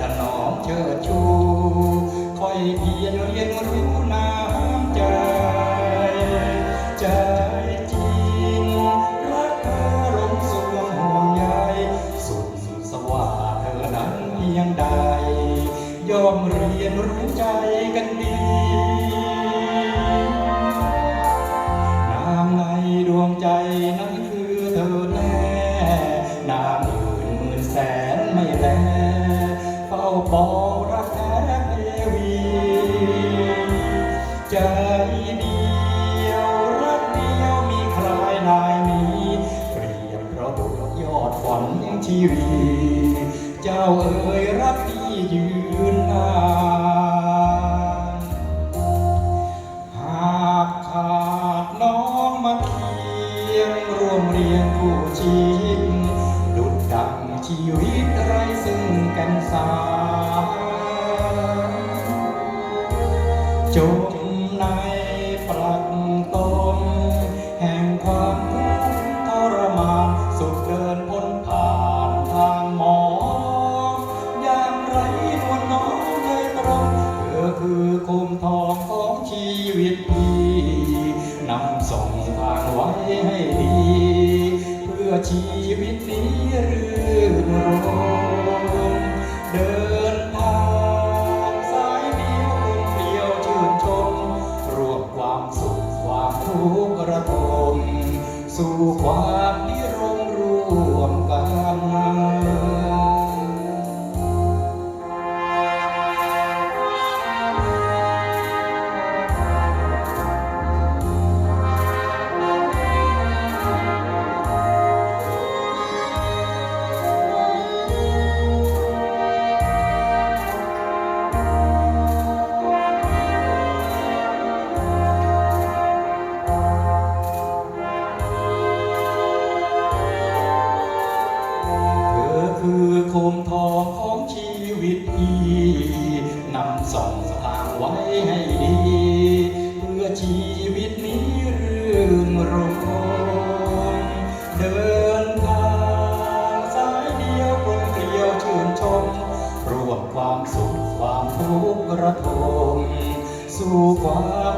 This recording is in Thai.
ถนอมเชิดชูคอยเพียรเรียนรู้น้ำใจ ใจจริงรักเธอลงสวงห่วงใยสุดสว่าเธอนั้นเพียงใด ยอมเรียนรู้ใจกันดีน้ำในดวงใจนั้นคือเธอแน่ เฝ้าปองรักแท้เทวีใจเดียวรักเดียวมีใครนายนี้เปรียบเพราะดุจยอดฝันชีวีเจ้าเอ๋ยรักพี่ยืนนานหากขาดน้องมาเคียงร่วมเรียงคู่ชีวิตดุดดังชีวิต จมในปลักตมแห่งความทุกข์ทรมานสุดเดินพ้นผ่านทางหมออย่างไรนวลน้องใจตรงเธอคือคุมทองของชีวิตพี่นำส่งทางไว้ให้ดี เพื่อชีวิตนี้รื่นรมเดิน สู่ความ ของชีวิตพี่นำส่องทางไว้ให้ดี เพื่อชีวิตนี้รื่นรมเดินทางสายเดียวกลมเกลียวชื่นชมรวมความสุขความทุกข์ระทมสู่ความ